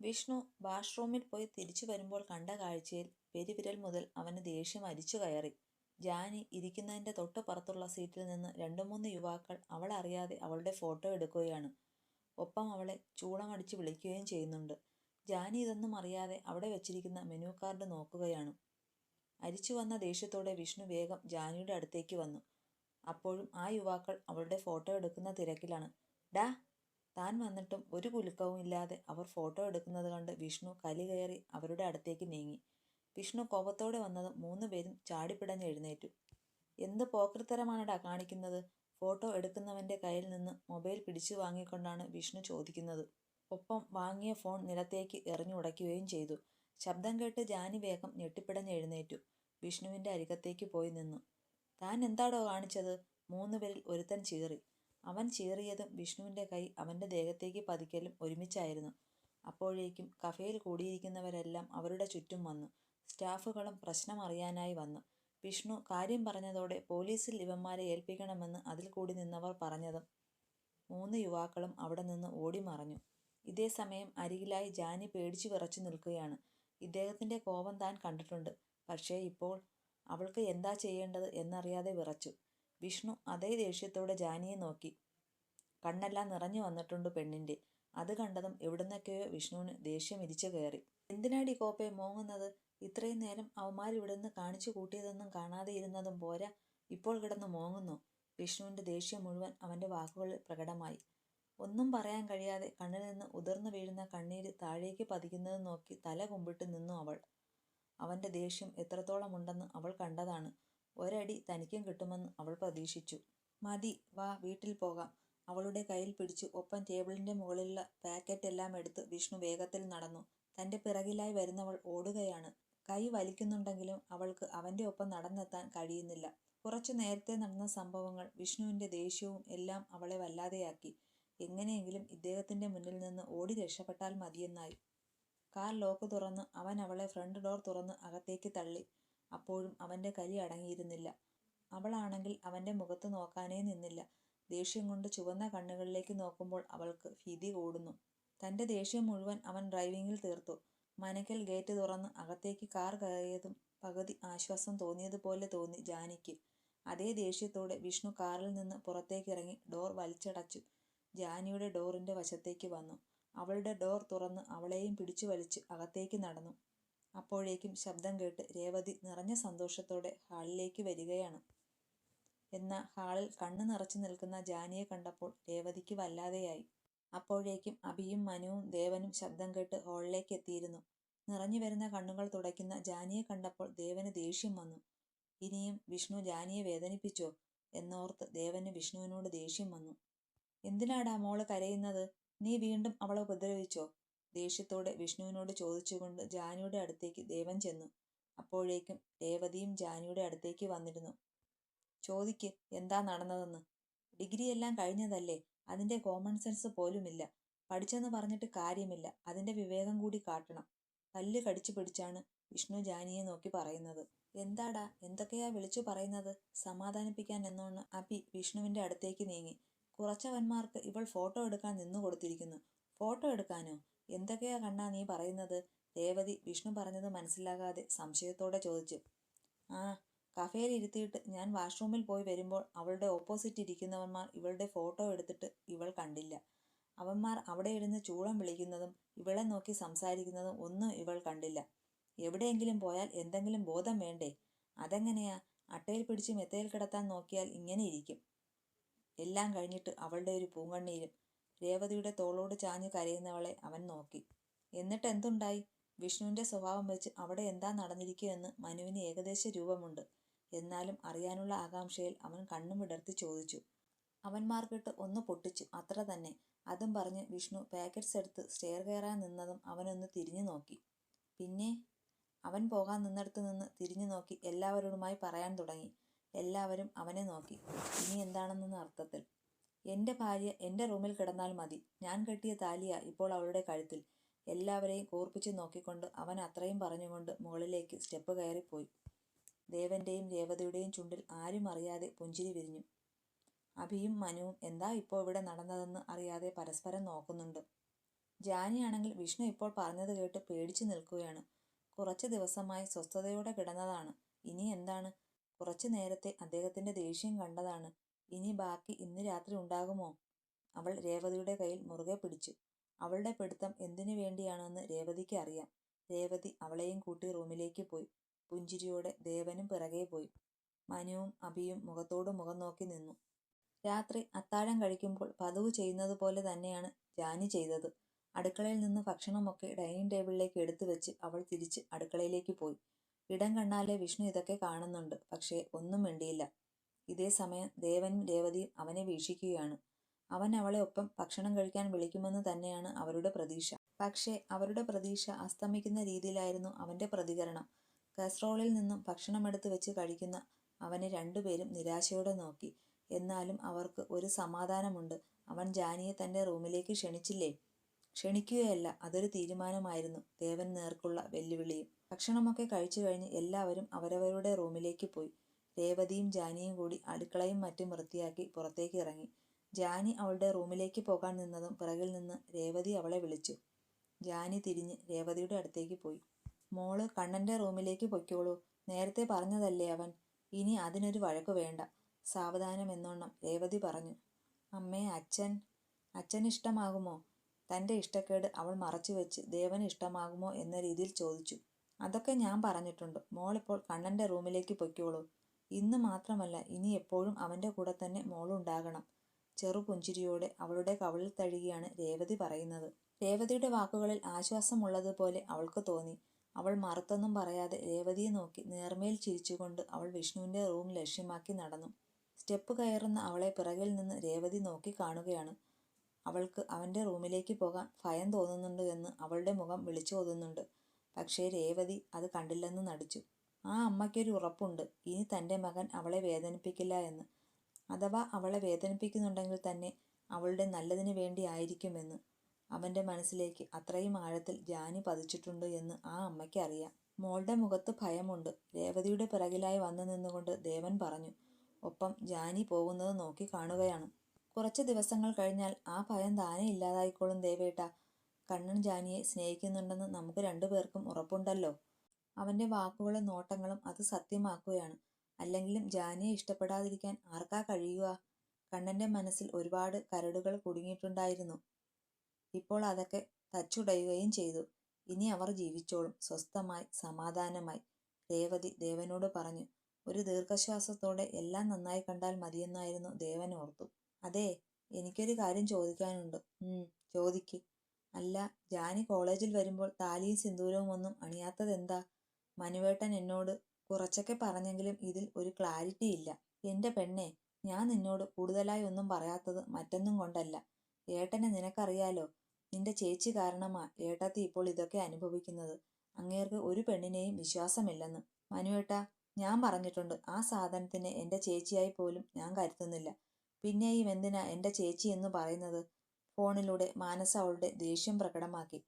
വിഷ്ണു വാഷ്റൂമിൽ പോയി തിരിച്ചു വരുമ്പോൾ കണ്ട കാഴ്ചയിൽ പെരുവിരൽ മുതൽ അവന് ദേഷ്യം അരിച്ചു കയറി. ജാനി ഇരിക്കുന്നതിന്റെ തൊട്ടുപുറത്തുള്ള സീറ്റിൽ നിന്ന് രണ്ടു മൂന്ന് യുവാക്കൾ അവളറിയാതെ അവളുടെ ഫോട്ടോ എടുക്കുകയാണ്. ഒപ്പം അവളെ ചൂളമടിച്ച് വിളിക്കുകയും ചെയ്യുന്നുണ്ട്. ജാനി ഇതൊന്നും അറിയാതെ അവിടെ വെച്ചിരിക്കുന്ന മെനു കാർഡ് നോക്കുകയാണ്. അരിച്ചു വന്ന ദേഷ്യത്തോടെ വിഷ്ണു വേഗം ജാനിയുടെ അടുത്തേക്ക് വന്നു. അപ്പോഴും ആ യുവാക്കൾ അവളുടെ ഫോട്ടോ എടുക്കുന്ന തിരക്കിലാണ്. "ഡാ, താൻ വന്നിട്ടും ഒരു കുലുക്കവും ഇല്ലാതെ അവർ ഫോട്ടോ എടുക്കുന്നത് കണ്ട് വിഷ്ണു കലി കയറി അവരുടെ അടുത്തേക്ക് നീങ്ങി. വിഷ്ണു കോപത്തോടെ വന്നതും മൂന്നുപേരും ചാടിപ്പിടഞ്ഞ് എഴുന്നേറ്റു. "എന്ത് പോക്രിത്തരമാണെടാ കാണിക്കുന്നത്? " ഫോട്ടോ എടുക്കുന്നവന്റെ കയ്യിൽ നിന്ന് മൊബൈൽ പിടിച്ചു വാങ്ങിക്കൊണ്ടാണ് വിഷ്ണു ചോദിക്കുന്നത്. ഒപ്പം വാങ്ങിയ ഫോൺ നിലത്തേക്ക് എറിഞ്ഞു എറിഞ്ഞുടയ്ക്കുകയും ചെയ്തു. ശബ്ദം കേട്ട് ജാനി വേഗം ഞെട്ടിപ്പിടഞ്ഞ് എഴുന്നേറ്റു. വിഷ്ണുവിന്റെ അരികത്തേക്ക് പോയി നിന്നു. "താൻ എന്താടോ കാണിച്ചത്? " മൂന്നുപേരിൽ ഒരുത്തൻ ചീറി. അവൻ ചീറിയതും വിഷ്ണുവിന്റെ കൈ അവന്റെ ദേഹത്തേക്ക് പതിക്കലും ഒരുമിച്ചായിരുന്നു. അപ്പോഴേക്കും കഫേയിൽ കൂടിയിരിക്കുന്നവരെല്ലാം അവരുടെ ചുറ്റും വന്നു. സ്റ്റാഫുകളും പ്രശ്നമറിയാനായി വന്നു. വിഷ്ണു കാര്യം പറഞ്ഞതോടെ പോലീസിൽ ഇവന്മാരെ ഏൽപ്പിക്കണമെന്ന് അതിൽ കൂടി നിന്നവർ പറഞ്ഞതും മൂന്ന് യുവാക്കളും അവിടെ നിന്ന് ഓടിമറഞ്ഞു. ഇതേസമയം അരികിലായി ജാനി പേടിച്ചു വിറച്ചു നിൽക്കുകയാണ്. ഇദ്ദേഹത്തിന്റെ കോപം താൻ കണ്ടിട്ടുണ്ട്. പക്ഷേ ഇപ്പോൾ അവൾക്ക് എന്താ ചെയ്യേണ്ടത് എന്നറിയാതെ വിറച്ചു. വിഷ്ണു അതേ ദേഷ്യത്തോടെ ജാനിയെ നോക്കി. കണ്ണെല്ലാം നിറഞ്ഞു വന്നിട്ടുണ്ട് പെണ്ണിന്റെ. അത് കണ്ടതും എവിടുന്നൊക്കെയോ വിഷ്ണുവിന് ദേഷ്യം ഇരിച്ചു കയറി. എന്തിനാടി കോപ്പയെ മോങ്ങുന്നത്? ഇത്രയും നേരം അവന്മാരിവിടുന്ന് കാണിച്ചു കൂട്ടിയതൊന്നും കാണാതെ ഇരുന്നതും പോരാ ഇപ്പോൾ കിടന്ന് മോങ്ങുന്നു " വിഷ്ണുവിന്റെ ദേഷ്യം മുഴുവൻ അവന്റെ വാക്കുകളിൽ പ്രകടമായി. ഒന്നും പറയാൻ കഴിയാതെ കണ്ണിൽ നിന്ന് ഉതിർന്നു വീഴുന്ന കണ്ണീര് താഴേക്ക് പതിക്കുന്നത് നോക്കി തല കുമ്പിട്ട് നിന്നു അവൾ. അവന്റെ ദേഷ്യം എത്രത്തോളം ഉണ്ടെന്ന് അവൾ കണ്ടതാണ്. ഒരടി തനിക്കും കിട്ടുമെന്ന് അവൾ പ്രതീക്ഷിച്ചു. "മതി, വാ വീട്ടിൽ പോകാം. " അവളുടെ കയ്യിൽ പിടിച്ചു ഒപ്പം ടേബിളിന്റെ മുകളിലുള്ള പാക്കറ്റ് എല്ലാം എടുത്ത് വിഷ്ണു വേഗത്തിൽ നടന്നു. തന്റെ പിറകിലായി വരുന്നവൾ ഓടുകയാണ്. കൈ വലിക്കുന്നുണ്ടെങ്കിലും അവൾക്ക് അവന്റെ ഒപ്പം നടന്നെത്താൻ കഴിയുന്നില്ല. കുറച്ചു നേരത്തെ നടന്ന സംഭവങ്ങൾ വിഷ്ണുവിന്റെ ദേഷ്യവും എല്ലാം അവളെ വല്ലാതെയാക്കി. എങ്ങനെയെങ്കിലും ഇദ്ദേഹത്തിന്റെ മുന്നിൽ നിന്ന് ഓടി രക്ഷപ്പെട്ടാൽ മതിയെന്നായി. കാർ ലോക്ക് തുറന്ന് അവൻ അവളെ ഫ്രണ്ട് ഡോർ തുറന്ന് അകത്തേക്ക് തള്ളി. അപ്പോഴും അവന്റെ കലി അടങ്ങിയിരുന്നില്ല. അവളാണെങ്കിൽ അവന്റെ മുഖത്ത് നോക്കാനേ നിന്നില്ല. ദേഷ്യം കൊണ്ട് ചുവന്ന കണ്ണുകളിലേക്ക് നോക്കുമ്പോൾ അവൾക്ക് ഭീതി കൂടുന്നു. തന്റെ ദേഷ്യം മുഴുവൻ അവൻ ഡ്രൈവിംഗിൽ തീർത്തു. മനക്കൽ ഗേറ്റ് തുറന്ന് അകത്തേക്ക് കാർ കയറിയതും പകുതി ആശ്വാസം തോന്നിയതുപോലെ തോന്നി ജാനിക്ക്. അതേ ദേഷ്യത്തോടെ വിഷ്ണു കാറിൽ നിന്ന് പുറത്തേക്കിറങ്ങി ഡോർ വലിച്ചടച്ചു ജാനിയുടെ ഡോറിന്റെ വശത്തേക്ക് വന്നു. അവളുടെ ഡോർ തുറന്ന് അവളെയും പിടിച്ചു വലിച്ച് അകത്തേക്ക് നടന്നു. അപ്പോഴേക്കും ശബ്ദം കേട്ട് രേവതി നിറഞ്ഞ സന്തോഷത്തോടെ ഹാളിലേക്ക് വരികയാണ്. എന്നാൽ ഹാളിൽ കണ്ണു നിറച്ചു നിൽക്കുന്ന ജാനിയെ കണ്ടപ്പോൾ രേവതിക്ക് വല്ലാതെയായി. അപ്പോഴേക്കും അഭിയും മനുവും ദേവനും ശബ്ദം കേട്ട് ഹാളിലേക്ക് എത്തിയിരുന്നു. നിറഞ്ഞു വരുന്ന കണ്ണുകൾ തുടയ്ക്കുന്ന ജാനിയെ കണ്ടപ്പോൾ ദേവന് ദേഷ്യം വന്നു. ഇനിയും വിഷ്ണു ജാനിയെ വേദനിപ്പിച്ചോ എന്നോർത്ത് ദേവന് വിഷ്ണുവിനോട് ദേഷ്യം വന്നു. "എന്തിനാടാ മോൾ കരയുന്നത്? നീ വീണ്ടും അവളെ ഉപദ്രവിച്ചോ? " ദേഷ്യത്തോടെ വിഷ്ണുവിനോട് ചോദിച്ചുകൊണ്ട് ജാനിയുടെ അടുത്തേക്ക് ദേവൻ ചെന്നു. അപ്പോഴേക്കും രേവതിയും ജാനിയുടെ അടുത്തേക്ക് വന്നിരുന്നു. "ചോദിക്ക് എന്താ നടന്നതെന്ന്. ഡിഗ്രി എല്ലാം കഴിഞ്ഞതല്ലേ? അതിന്റെ കോമൺ സെൻസ് പോലുമില്ല. പഠിച്ചെന്ന് പറഞ്ഞിട്ട് കാര്യമില്ല. അതിന്റെ വിവേകം കൂടി കാട്ടണം. " പല്ല് കടിച്ചു പിടിച്ചാണ് വിഷ്ണു ജാനിയെ നോക്കി പറയുന്നത്. "എന്താടാ എന്തൊക്കെയാ വിളിച്ചു പറയുന്നത്? " സമാധാനിപ്പിക്കാൻ എന്നോണം അഭി വിഷ്ണുവിന്റെ അടുത്തേക്ക് നീങ്ങി. "കുറച്ചവന്മാർക്ക് ഇവൾ ഫോട്ടോ എടുക്കാൻ നിന്നു കൊടുത്തിരിക്കുന്നു " "ഫോട്ടോ എടുക്കാനോ? എന്തൊക്കെയാ കണ്ണാ നീ പറയുന്നത്? " രേവതി വിഷ്ണു പറഞ്ഞത് മനസ്സിലാകാതെ സംശയത്തോടെ ചോദിച്ചു. "ആ, കഫേൽ ഇരുത്തിയിട്ട് ഞാൻ വാഷ്റൂമിൽ പോയി വരുമ്പോൾ അവളുടെ ഓപ്പോസിറ്റ് ഇരിക്കുന്നവന്മാർ ഇവളുടെ ഫോട്ടോ എടുത്തിട്ട് ഇവൾ കണ്ടില്ല. അവന്മാർ അവിടെ ഇരുന്ന് ചൂളം വിളിക്കുന്നതും ഇവളെ നോക്കി സംസാരിക്കുന്നതും ഒന്നും ഇവൾ കണ്ടില്ല. എവിടെയെങ്കിലും പോയാൽ എന്തെങ്കിലും ബോധം വേണ്ടേ? അതെങ്ങനെയാ അട്ടയിൽ പിടിച്ച് മെത്തയിൽ കിടത്താൻ നോക്കിയാൽ ഇങ്ങനെ ഇരിക്കും. എല്ലാം കഴിഞ്ഞിട്ട് അവളുടെ ഒരു പൂങ്കണ്ണീരും. " രേവതിയുടെ തോളോട് ചാഞ്ഞ് കരയുന്നവളെ അവൻ നോക്കി. എന്നിട്ട് എന്തുണ്ടായി " വിഷ്ണുവിന്റെ സ്വഭാവം വെച്ച് അവിടെ എന്താ നടന്നിരിക്കുമെന്ന് മനുവിന് ഏകദേശ രൂപമുണ്ട്. എന്നാലും അറിയാനുള്ള ആകാംക്ഷയിൽ അവൻ കണ്ണും വിടർത്തി ചോദിച്ചു. "അവന്മാർക്കിട്ട് ഒന്ന് പൊട്ടിച്ചു അത്ര തന്നെ. " അതും പറഞ്ഞ് വിഷ്ണു പാക്കറ്റ്സ് എടുത്ത് സ്റ്റെയർ കയറാൻ നിന്നതും അവനൊന്ന് തിരിഞ്ഞു നോക്കി. പിന്നെ അവൻ പോകാൻ നിന്നിടത്ത് നിന്ന് തിരിഞ്ഞു നോക്കി എല്ലാവരോടുമായി പറയാൻ തുടങ്ങി. എല്ലാവരും അവനെ നോക്കി. ഇനി എന്താണെന്നൊന്ന് അർത്ഥത്തിൽ. എന്റെ ഭാര്യ എന്റെ റൂമിൽ കിടന്നാൽ മതി. ഞാൻ കെട്ടിയ താലിയ ഇപ്പോൾ അവളുടെ കഴുത്തിൽ. " എല്ലാവരെയും കോർപ്പിച്ച് നോക്കിക്കൊണ്ട് അവൻ അത്രയും പറഞ്ഞുകൊണ്ട് മുകളിലേക്ക് സ്റ്റെപ്പ് കയറിപ്പോയി. ദേവന്റെയും രേവതിയുടെയും ചുണ്ടിൽ ആരും അറിയാതെ പുഞ്ചിരി വിരിഞ്ഞു. അഭിയും മനുവും എന്താ ഇപ്പോൾ ഇവിടെ നടന്നതെന്ന് അറിയാതെ പരസ്പരം നോക്കുന്നുണ്ട്. ജാനിയാണെങ്കിൽ വിഷ്ണു ഇപ്പോൾ പറഞ്ഞത് കേട്ട് പേടിച്ചു നിൽക്കുകയാണ് കുറച്ച് ദിവസമായി സ്വസ്ഥതയോടെ കിടന്നതാണ് ഇനി എന്താണ് കുറച്ചു നേരത്തെ അദ്ദേഹത്തിന്റെ ദേഷ്യം കണ്ടതാണ്. ഇനി ബാക്കി ഇന്ന് രാത്രി ഉണ്ടാകുമോ? അവൾ രേവതിയുടെ കയ്യിൽ മുറുകെ പിടിച്ചു. അവളുടെ പിടുത്തം എന്തിനു വേണ്ടിയാണെന്ന് രേവതിക്ക് അറിയാം. രേവതി അവളെയും കൂട്ടി റൂമിലേക്ക് പോയി. പുഞ്ചിരിയോടെ ദേവനും പിറകെ പോയി. മനുവും അഭിയും മുഖത്തോട് മുഖം നോക്കി നിന്നു. രാത്രി അത്താഴം കഴിക്കുമ്പോൾ പതിവ് ചെയ്യുന്നത് പോലെ തന്നെയാണ് ജാനി ചെയ്തത്. അടുക്കളയിൽ നിന്ന് ഭക്ഷണമൊക്കെ ഡൈനിങ് ടേബിളിലേക്ക് എടുത്തു വെച്ച് അവൾ തിരിച്ച് അടുക്കളയിലേക്ക് പോയി. ഇടം കണ്ണാലെ വിഷ്ണു ഇതൊക്കെ കാണുന്നുണ്ട്. പക്ഷേ ഒന്നും മിണ്ടിയില്ല. ഇതേ സമയം ദേവനും രേവതിയും അവനെ വീക്ഷിക്കുകയാണ്. അവൻ അവളെ ഒപ്പം ഭക്ഷണം കഴിക്കാൻ വിളിക്കുമെന്ന് തന്നെയാണ് അവരുടെ പ്രതീക്ഷ. പക്ഷേ അവരുടെ പ്രതീക്ഷ അസ്തമിക്കുന്ന രീതിയിലായിരുന്നു അവന്റെ പ്രതികരണം. കസ്ട്രോളിൽ നിന്നും ഭക്ഷണം ഭക്ഷണമെടുത്ത് വെച്ച് കഴിക്കുന്ന അവനെ രണ്ടുപേരും നിരാശയോടെ നോക്കി. എന്നാലും അവർക്ക് ഒരു സമാധാനമുണ്ട്. അവൻ ജാനിയെ തന്റെ റൂമിലേക്ക് ക്ഷണിച്ചില്ലേ? ക്ഷണിക്കുകയല്ല അതൊരു തീരുമാനമായിരുന്നു. ദേവൻ നേർക്കുള്ള വെല്ലുവിളിയും. ഭക്ഷണമൊക്കെ കഴിച്ചു കഴിഞ്ഞ് എല്ലാവരും അവരവരുടെ റൂമിലേക്ക് പോയി. രേവതിയും ജാനിയും കൂടി അടുക്കളയും മറ്റും വൃത്തിയാക്കി പുറത്തേക്ക് ഇറങ്ങി. ജാനി അവളുടെ റൂമിലേക്ക് പോകാൻ നിന്നതും പിറകിൽ നിന്ന് രേവതി അവളെ വിളിച്ചു. ജാനി തിരിഞ്ഞ് രേവതിയുടെ അടുത്തേക്ക് പോയി. മോൾ കണ്ണന്റെ റൂമിലേക്ക് പൊയ്ക്കോളൂ. നേരത്തെ പറഞ്ഞതല്ലേ അവൻ. ഇനി അതിനൊരു വഴക്ക് വേണ്ട. സാവധാനം എന്നോണം രേവതി പറഞ്ഞു. അമ്മേ അച്ഛൻ അച്ഛൻ ഇഷ്ടമാകുമോ തന്റെ ഇഷ്ടക്കേട് അവൾ മറച്ചു വെച്ച് ദേവന് ഇഷ്ടമാകുമോ എന്ന രീതിയിൽ ചോദിച്ചു. അതൊക്കെ ഞാൻ പറഞ്ഞിട്ടുണ്ട്. മോളിപ്പോൾ കണ്ണന്റെ റൂമിലേക്ക് പൊയ്ക്കോളൂ. ഇന്ന് മാത്രമല്ല ഇനി എപ്പോഴും അവന്റെ കൂടെ തന്നെ മോളുണ്ടാകണം. ചെറു പുഞ്ചിരിയോടെ അവളുടെ കവിളിൽ തഴുകിയാണ് രേവതി പറയുന്നത്. രേവതിയുടെ വാക്കുകളിൽ ആശ്വാസമുള്ളതുപോലെ അവൾക്ക് തോന്നി. അവൾ മറുത്തൊന്നും പറയാതെ രേവതിയെ നോക്കി നേർമേൽ ചിരിച്ചുകൊണ്ട് അവൾ വിഷ്ണുവിന്റെ റൂം ലക്ഷ്യമാക്കി നടന്നു. സ്റ്റെപ്പ് കയറുന്ന അവളെ പിറകിൽ നിന്ന് രേവതി നോക്കി കാണുകയാണ്. അവൾക്ക് അവന്റെ റൂമിലേക്ക് പോകാൻ ഭയം തോന്നുന്നുണ്ട് എന്ന് അവളുടെ മുഖം വിളിച്ചോതുന്നുണ്ട് പക്ഷേ രേവതി അത് കണ്ടില്ലെന്ന് നടിച്ചു. ആ അമ്മയ്ക്കൊരു ഉറപ്പുണ്ട്. ഇനി തന്റെ മകൻ അവളെ വേദനിപ്പിക്കില്ല എന്ന്. അഥവാ അവളെ വേദനിപ്പിക്കുന്നുണ്ടെങ്കിൽ തന്നെ അവളുടെ നല്ലതിന് വേണ്ടി ആയിരിക്കുമെന്ന്. അവന്റെ മനസ്സിലേക്ക് അത്രയും ആഴത്തിൽ ജാനി പതിച്ചിട്ടുണ്ട് എന്ന് ആ അമ്മയ്ക്ക് അറിയാം. മോളുടെ മുഖത്ത് ഭയമുണ്ട്. രേവതിയുടെ പിറകിലായി വന്നു നിന്നുകൊണ്ട് ദേവൻ പറഞ്ഞു ഒപ്പം ജാനി പോകുന്നത് നോക്കി കാണുകയാണ്. കുറച്ച് ദിവസങ്ങൾ കഴിഞ്ഞാൽ ആ ഭയം താനെ ഇല്ലാതായിക്കോളും ദേവേട്ട. കണ്ണൻ ജാനിയെ സ്നേഹിക്കുന്നുണ്ടെന്ന് നമുക്ക് രണ്ടുപേർക്കും ഉറപ്പുണ്ടല്ലോ. അവന്റെ വാക്കുകളും നോട്ടങ്ങളും അത് സത്യമാക്കുകയാണ്. അല്ലെങ്കിലും ജാനിയെ ഇഷ്ടപ്പെടാതിരിക്കാൻ ആർക്കാ കഴിയുക? കണ്ണന്റെ മനസ്സിൽ ഒരുപാട് കരടുകൾ കുടുങ്ങിയിട്ടുണ്ടായിരുന്നു. ഇപ്പോൾ അതൊക്കെ തച്ചുടയുകയും ചെയ്തു. ഇനി അവർ ജീവിച്ചോളും. സ്വസ്ഥമായി സമാധാനമായി. ദേവതി ദേവനോട് പറഞ്ഞു ഒരു ദീർഘശ്വാസത്തോടെ എല്ലാം നന്നായി കണ്ടാൽ മതിയെന്നായിരുന്നു ദേവൻ ഓർത്തു. അതെ എനിക്കൊരു കാര്യം ചോദിക്കാനുണ്ട്. ഉം ചോദിക്ക്. അല്ല ജാനി കോളേജിൽ വരുമ്പോൾ താലിയും സിന്ദൂരവും ഒന്നും അണിയാത്തതെന്താ? മനുവേട്ടൻ എന്നോട് കുറച്ചൊക്കെ പറഞ്ഞെങ്കിലും ഇതിൽ ഒരു ക്ലാരിറ്റി ഇല്ല. എന്റെ പെണ്ണെ ഞാൻ നിന്നോട് കൂടുതലായി ഒന്നും പറയാത്തത് മറ്റൊന്നും കൊണ്ടല്ല. ഏട്ടനെ നിനക്കറിയാലോ? നിന്റെ ചേച്ചി കാരണമാ ഏട്ടത്തി ഇപ്പോൾ ഇതൊക്കെ അനുഭവിക്കുന്നത്. അങ്ങേർക്ക് ഒരു പെണ്ണിനെയും വിശ്വാസമില്ലെന്ന്. മനുവേട്ട ഞാൻ പറഞ്ഞിട്ടുണ്ട് ആ സാധനത്തിനെ എന്റെ ചേച്ചിയായി പോലും ഞാൻ കരുതുന്നില്ല. പിന്നെയും എന്തിനാ എന്റെ ചേച്ചി എന്ന് പറയുന്നത്? ഫോണിലൂടെ മാനസ അവളുടെ ദേഷ്യം പ്രകടമാക്കി.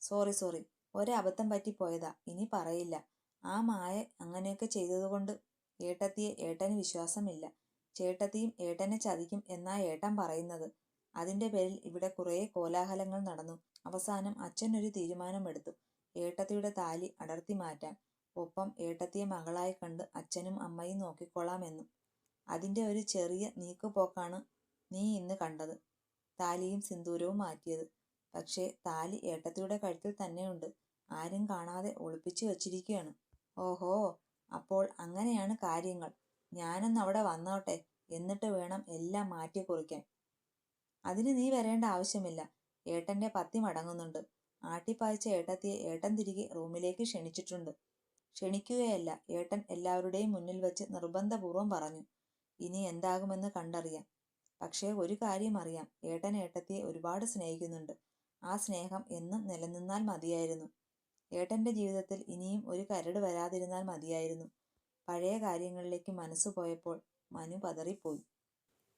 Sorry sorry. ഒരബദ്ധം പറ്റിപ്പോയതാ. ഇനി പറയില്ല. ആ മായ അങ്ങനെയൊക്കെ ചെയ്തതുകൊണ്ട് ഏട്ടത്തിയെ ഏട്ടന് വിശ്വാസമില്ല. ചേട്ടത്തിയും ഏട്ടനെ ചതിക്കും എന്നാ ഏട്ടൻ പറയുന്നത്? അതിന്റെ പേരിൽ ഇവിടെ കുറേ കോലാഹലങ്ങൾ നടന്നു. അവസാനം അച്ഛൻ ഒരു തീരുമാനമെടുത്തു. ഏട്ടത്തിയുടെ താലി അടർത്തി മാറ്റാൻ. ഒപ്പം ഏട്ടത്തിയെ മകളായി കണ്ട് അച്ഛനും അമ്മയും നോക്കിക്കൊള്ളാമെന്നും. അതിന്റെ ഒരു ചെറിയ നീക്കുപോക്കാണ് നീ ഇന്ന് കണ്ടത്. താലിയും സിന്ദൂരവും മാറ്റിയത്. പക്ഷേ താലി ഏട്ടത്തിയുടെ കഴുത്തിൽ തന്നെയുണ്ട്. ആരും കാണാതെ ഒളിപ്പിച്ചു വച്ചിരിക്കുകയാണ് ഓഹോ അപ്പോൾ അങ്ങനെയാണ് കാര്യങ്ങൾ. ഞാനൊന്ന് അവിടെ വന്നോട്ടെ. എന്നിട്ട് വേണം എല്ലാം മാറ്റി കുറിക്കാൻ. അതിന് നീ വരേണ്ട ആവശ്യമില്ല. ഏട്ടന്റെ പത്തി മടങ്ങുന്നുണ്ട്. ആട്ടിപ്പായച്ച ഏട്ടത്തിയെ ഏട്ടൻ തിരികെ റൂമിലേക്ക് ക്ഷണിച്ചിട്ടുണ്ട്. ക്ഷണിക്കുകയല്ല ഏട്ടൻ എല്ലാവരുടെയും മുന്നിൽ വെച്ച് നിർബന്ധപൂർവം പറഞ്ഞു. ഇനി എന്താകുമെന്ന് കണ്ടറിയാം. പക്ഷേ ഒരു കാര്യം അറിയാം. ഏട്ടൻ ഏട്ടത്തിയെ ഒരുപാട് സ്നേഹിക്കുന്നുണ്ട്. ആ സ്നേഹം എന്നും നിലനിന്നാൽ മതിയായിരുന്നു. ഏട്ടന്റെ ജീവിതത്തിൽ ഇനിയും ഒരു കരട് വരാതിരുന്നാൽ മതിയായിരുന്നു. പഴയ കാര്യങ്ങളിലേക്ക് മനസ്സ് പോയപ്പോൾ മനു പതറിപ്പോയി.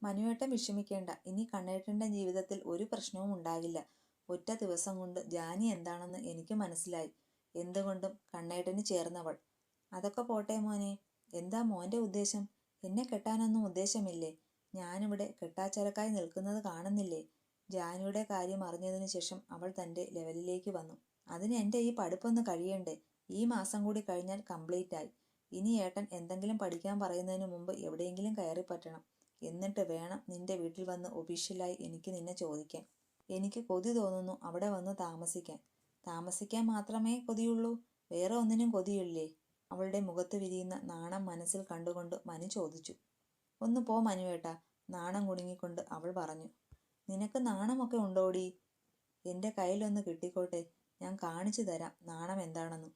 മനുവേട്ടൻ വിഷമിക്കേണ്ട. ഇനി കണ്ണേട്ടന്റെ ജീവിതത്തിൽ ഒരു പ്രശ്നവും ഉണ്ടാകില്ല. ഒറ്റ ദിവസം കൊണ്ട് ജാനി എന്താണെന്ന് എനിക്ക് മനസ്സിലായി. എന്തുകൊണ്ടും കണ്ണേട്ടന് ചേർന്നവൾ. അതൊക്കെ പോട്ടെ മോനെ. എന്താ മോന്റെ ഉദ്ദേശം? എന്നെ കെട്ടാനൊന്നും ഉദ്ദേശമില്ലേ? ഞാനിവിടെ കെട്ടാച്ചരക്കായി നിൽക്കുന്നത് കാണുന്നില്ലേ? ജാനുയുടെ കാര്യം അറിഞ്ഞതിനു ശേഷം അവൾ തന്റെ ലെവലിലേക്ക് വന്നു. അതിന് എന്റെ ഈ പഠിപ്പൊന്ന് കഴിയണ്ടേ? ഈ മാസം കൂടി കഴിഞ്ഞാൽ കംപ്ലീറ്റ് ആയി. ഇനി ഏട്ടൻ എന്തെങ്കിലും പഠിക്കാൻ പറയുന്നതിന് മുമ്പ് എവിടെയെങ്കിലും കയറി പറ്റണം. എന്നിട്ട് വേണം നിന്റെ വീട്ടിൽ വന്ന് ഒഫീഷ്യലായി എനിക്ക് നിന്നെ ചോദിക്കാൻ. എനിക്ക് കൊതി തോന്നുന്നു അവിടെ വന്ന് താമസിക്കാൻ. താമസിക്കാൻ മാത്രമേ കൊതിയുള്ളൂ. വേറെ ഒന്നിനും കൊതിയില്ലേ? അവളുടെ മുഖത്ത് വിരിയുന്ന നാണം മനസ്സിൽ കണ്ടുകൊണ്ട് മനു ചോദിച്ചു. ഒന്ന് പോ മനുവേട്ട നാണം കുടുങ്ങിക്കൊണ്ട് അവൾ പറഞ്ഞു. നിനക്ക് നാണമൊക്കെ ഉണ്ടോടി? എന്റെ കയ്യിലൊന്ന് കിട്ടിക്കോട്ടെ ഞാൻ കാണിച്ചു തരാം നാണം എന്താണെന്ന്.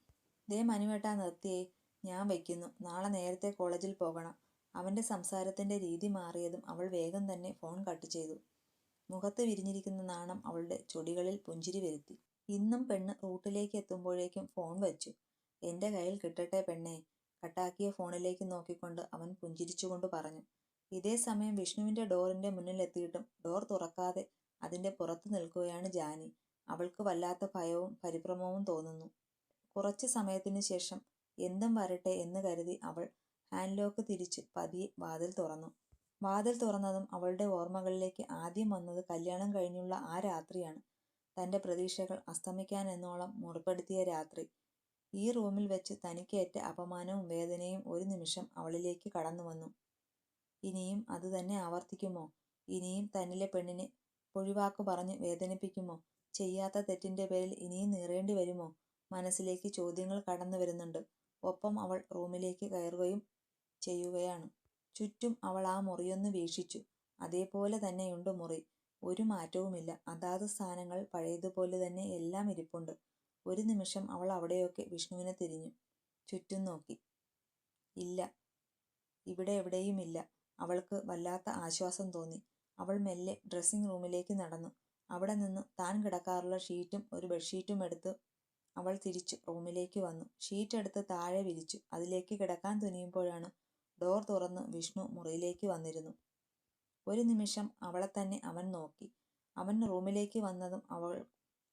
ദേ മനുവേട്ട നിർത്തിയേ ഞാൻ വയ്ക്കുന്നു നാളെ നേരത്തെ കോളേജിൽ പോകണം. അവന്റെ സംസാരത്തിന്റെ രീതി മാറിയതും അവൾ വേഗം തന്നെ ഫോൺ കട്ട് ചെയ്തു. മുഖത്ത് വിരിഞ്ഞിരിക്കുന്ന നാണം അവളുടെ ചൊടികളിൽ പുഞ്ചിരി വരുത്തി. ഇന്നും പെണ്ണ് റൂട്ടിലേക്ക് എത്തുമ്പോഴേക്കും ഫോൺ വെച്ചു. എന്റെ കയ്യിൽ കിട്ടട്ടെ പെണ്ണെ? കട്ടാക്കിയ ഫോണിലേക്ക് നോക്കിക്കൊണ്ട് അവൻ പുഞ്ചിരിച്ചുകൊണ്ട് പറഞ്ഞു. ഇതേ സമയം വിഷ്ണുവിന്റെ ഡോറിന്റെ മുന്നിൽ എത്തിയിട്ടും ഡോർ തുറക്കാതെ അതിന്റെ പുറത്തു നിൽക്കുകയാണ് ജാനി. അവൾക്ക് വല്ലാത്ത ഭയവും പരിഭ്രമവും തോന്നുന്നു. കുറച്ച് സമയത്തിന് ശേഷം എന്തും വരട്ടെ എന്ന് കരുതി അവൾ ഹാൻഡ് ലോക്ക് തിരിച്ച് പതിയെ വാതിൽ തുറന്നു. വാതിൽ തുറന്നതും അവളുടെ ഓർമ്മകളിലേക്ക് ആദ്യം വന്നത് കല്യാണം കഴിഞ്ഞുള്ള ആ രാത്രിയാണ്. തന്റെ പ്രതീക്ഷകൾ അസ്തമിക്കാനെന്നോളം മുറിപ്പെടുത്തിയ രാത്രി. ഈ റൂമിൽ വെച്ച് തനിക്കേറ്റ അപമാനവും വേദനയും ഒരു നിമിഷം അവളിലേക്ക് കടന്നു വന്നു. ഇനിയും അത് തന്നെ ആവർത്തിക്കുമോ? ഇനിയും തന്നിലെ പെണ്ണിനെ പൊഴിവാക്കു പറഞ്ഞ് വേദനിപ്പിക്കുമോ? ചെയ്യാത്ത തെറ്റിന്റെ പേരിൽ ഇനിയും നീറേണ്ടി വരുമോ? മനസ്സിലേക്ക് ചോദ്യങ്ങൾ കടന്നു വരുന്നുണ്ട്. ഒപ്പം അവൾ റൂമിലേക്ക് കയറുകയും ചെയ്യുകയാണ്. ചുറ്റും അവൾ ആ മുറിയൊന്ന് വീക്ഷിച്ചു. അതേപോലെ തന്നെയുണ്ട് മുറി. ഒരു മാറ്റവുമില്ല. അതാത് സ്ഥാനങ്ങൾ പഴയതുപോലെ തന്നെ എല്ലാം ഇരിപ്പുണ്ട്. ഒരു നിമിഷം അവൾ അവിടെയൊക്കെ വിഷ്ണുവിനെ തിരിഞ്ഞു. ചുറ്റും നോക്കി. ഇല്ല. ഇവിടെ എവിടെയുമില്ല അവൾക്ക് വല്ലാത്ത ആശ്വാസം തോന്നി. അവൾ മെല്ലെ ഡ്രസ്സിംഗ് റൂമിലേക്ക് നടന്നു. അവിടെ നിന്ന് താൻ കിടക്കാറുള്ള ഷീറ്റും ഒരു ബെഡ്ഷീറ്റും എടുത്ത് അവൾ തിരിച്ചു റൂമിലേക്ക് വന്നു. ഷീറ്റ് എടുത്ത് താഴെ വിരിച്ചു. അതിലേക്ക് കിടക്കാൻ തുനിയുമ്പോഴാണ് ഡോർ തുറന്ന് വിഷ്ണു മുറിയിലേക്ക് വന്നിരുന്നു. ഒരു നിമിഷം അവളെ തന്നെ അവൻ നോക്കി. അവൻ റൂമിലേക്ക് വന്നതും അവൾ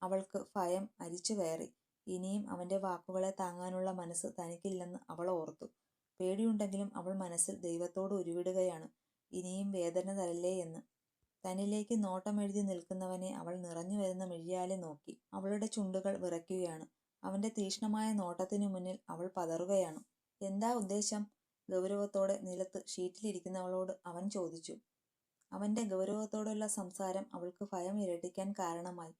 അവൾക്ക് ഭയം അരിച്ചു കയറി. ഇനിയും അവന്റെ വാക്കുകളെ താങ്ങാനുള്ള മനസ്സ് തനിക്കില്ലെന്ന് അവൾ ഓർത്തു. പേടിയുണ്ടെങ്കിലും അവൾ മനസ്സിൽ ദൈവത്തോട് ഉരുവിടുകയാണ്. ഇനിയും വേദന തരല്ലേ എന്ന്. തന്നിലേക്ക് നോട്ടമെഴുതി നിൽക്കുന്നവനെ അവൾ നിറഞ്ഞു വരുന്ന മിഴിയാലെ നോക്കി. അവളുടെ ചുണ്ടുകൾ വിറയ്ക്കുകയാണ്. അവന്റെ തീക്ഷ്ണമായ നോട്ടത്തിനു മുന്നിൽ അവൾ പതറുകയാണ്. എന്താ ഉദ്ദേശം? ഗൗരവത്തോടെ നിലത്ത് ഷീറ്റിലിരിക്കുന്നവളോട് അവൻ ചോദിച്ചു. അവന്റെ ഗൗരവത്തോടുള്ള സംസാരം അവൾക്ക് ഭയം ഇരട്ടിക്കാൻ കാരണമായി.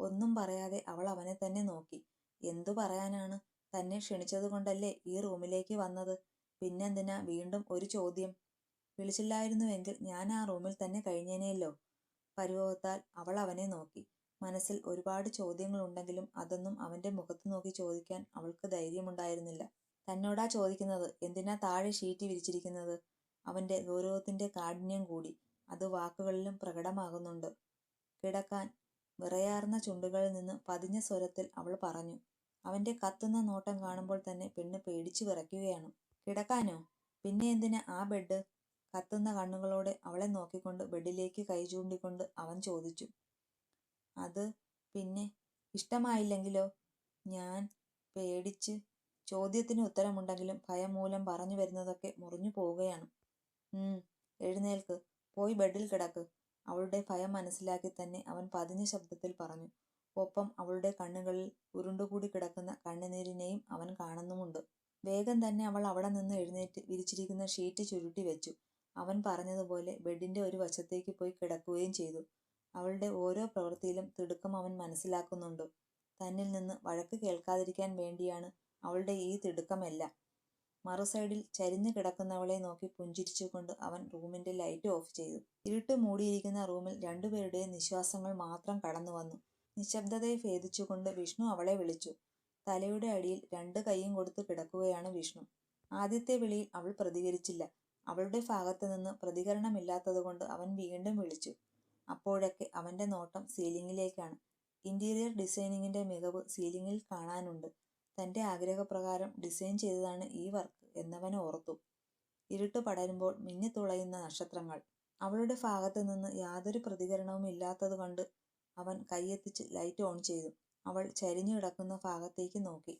ഒന്നും പറയാതെ അവൾ അവനെ തന്നെ നോക്കി. എന്തു പറയാനാണ്? തന്നെ ക്ഷണിച്ചതുകൊണ്ടല്ലേ ഈ റൂമിലേക്ക് വന്നത്? പിന്നെന്തിനാ വീണ്ടും ഒരു ചോദ്യം? വിളിച്ചില്ലായിരുന്നുവെങ്കിൽ ഞാൻ ആ റൂമിൽ തന്നെ കഴിഞ്ഞേനെയല്ലോ. പരിഭവത്താൽ അവൾ അവനെ നോക്കി. മനസ്സിൽ ഒരുപാട് ചോദ്യങ്ങളുണ്ടെങ്കിലും അതൊന്നും അവന്റെ മുഖത്ത് നോക്കി ചോദിക്കാൻ അവൾക്ക് ധൈര്യമുണ്ടായിരുന്നില്ല. തന്നോടാ ചോദിക്കുന്നത്? എന്തിനാ താഴെ ഷീറ്റ് വിരിച്ചിരിക്കുന്നത്? അവന്റെ ഗൗരവത്തിന്റെ കാഠിന്യം കൂടി. അത് വാക്കുകളിലും പ്രകടമാകുന്നുണ്ട്. കിടക്കാൻ വിറയാർന്ന ചുണ്ടുകളിൽ നിന്ന് പതിഞ്ഞ സ്വരത്തിൽ അവൾ പറഞ്ഞു അവന്റെ കത്തുന്ന നോട്ടം കാണുമ്പോൾ തന്നെ പെണ്ണ് പേടിച്ചു വിറയ്ക്കുകയാണ്. കിടക്കാനോ? പിന്നെ എന്തിന് ആ ബെഡ് കത്തുന്ന കണ്ണുകളോടെ അവളെ നോക്കിക്കൊണ്ട് ബെഡിലേക്ക് കൈ ചൂണ്ടിക്കൊണ്ട് അവൻ ചോദിച്ചു അത് പിന്നെ ഇഷ്ടമായില്ലെങ്കിലോ? ഞാൻ പേടിച്ച് ചോദ്യത്തിന് ഉത്തരമുണ്ടെങ്കിലും ഭയം മൂലം പറഞ്ഞു വരുന്നതൊക്കെ മുറിഞ്ഞു പോവുകയാണ്. എഴുന്നേൽക്ക്. പോയി ബെഡിൽ കിടക്ക്. അവളുടെ ഭയം മനസ്സിലാക്കി തന്നെ അവൻ പതിഞ്ഞ ശബ്ദത്തിൽ പറഞ്ഞു. ഒപ്പം അവളുടെ കണ്ണുകളിൽ ഉരുണ്ടുകൂടി കിടക്കുന്ന കണ്ണുനീരിനെയും അവൻ കാണുന്നുമുണ്ട്. വേഗം തന്നെ അവൾ അവിടെ നിന്ന് എഴുന്നേറ്റ് വിരിച്ചിരിക്കുന്ന ഷീറ്റ് ചുരുട്ടി വെച്ചു. അവൻ പറഞ്ഞതുപോലെ ബെഡിന്റെ ഒരു വശത്തേക്ക് പോയി കിടക്കുകയും ചെയ്തു. അവളുടെ ഓരോ പ്രവൃത്തിയിലും തിടുക്കം അവൻ മനസ്സിലാക്കുന്നുണ്ട്. തന്നിൽ നിന്ന് വഴക്ക് കേൾക്കാതിരിക്കാൻ വേണ്ടിയാണ് അവളുടെ ഈ തിടുക്കമെല്ലാം. മറുസൈഡിൽ ചരിഞ്ഞു കിടക്കുന്നവളെ നോക്കി പുഞ്ചിരിച്ചുകൊണ്ട് അവൻ റൂമിന്റെ ലൈറ്റ് ഓഫ് ചെയ്തു. ഇരുട്ട് മൂടിയിരിക്കുന്ന റൂമിൽ രണ്ടുപേരുടെയും നിശ്വാസങ്ങൾ മാത്രം കടന്നു വന്നു നിശബ്ദതയെ ഭേദിച്ചുകൊണ്ട് വിഷ്ണു അവളെ വിളിച്ചു. തലയുടെ അടിയിൽ രണ്ട് കൈയും കൊടുത്ത് കിടക്കുകയാണ് വിഷ്ണു. ആദ്യത്തെ വിളിയിൽ അവൾ പ്രതികരിച്ചില്ല. അവളുടെ ഭാഗത്തു നിന്ന് പ്രതികരണമില്ലാത്തതുകൊണ്ട് അവൻ വീണ്ടും വിളിച്ചു. അപ്പോഴൊക്കെ അവന്റെ നോട്ടം സീലിംഗിലേക്കാണ്. ഇന്റീരിയർ ഡിസൈനിങ്ങിന്റെ മികവ് സീലിംഗിൽ കാണാനുണ്ട്. തന്റെ ആഗ്രഹപ്രകാരം ഡിസൈൻ ചെയ്തതാണ് ഈ വർക്ക് എന്നവൻ ഓർത്തു. ഇരുട്ട് പടരുമ്പോൾ മിന്നിത്തുളയുന്ന നക്ഷത്രങ്ങൾ. അവളുടെ ഭാഗത്തു നിന്ന് യാതൊരു പ്രതികരണവും ഇല്ലാത്തത് കണ്ട് അവൻ കൈയെത്തിച്ച് ലൈറ്റ് ഓൺ ചെയ്തു. അവൾ ചരിഞ്ഞു കിടക്കുന്ന ഭാഗത്തേക്ക് നോക്കി.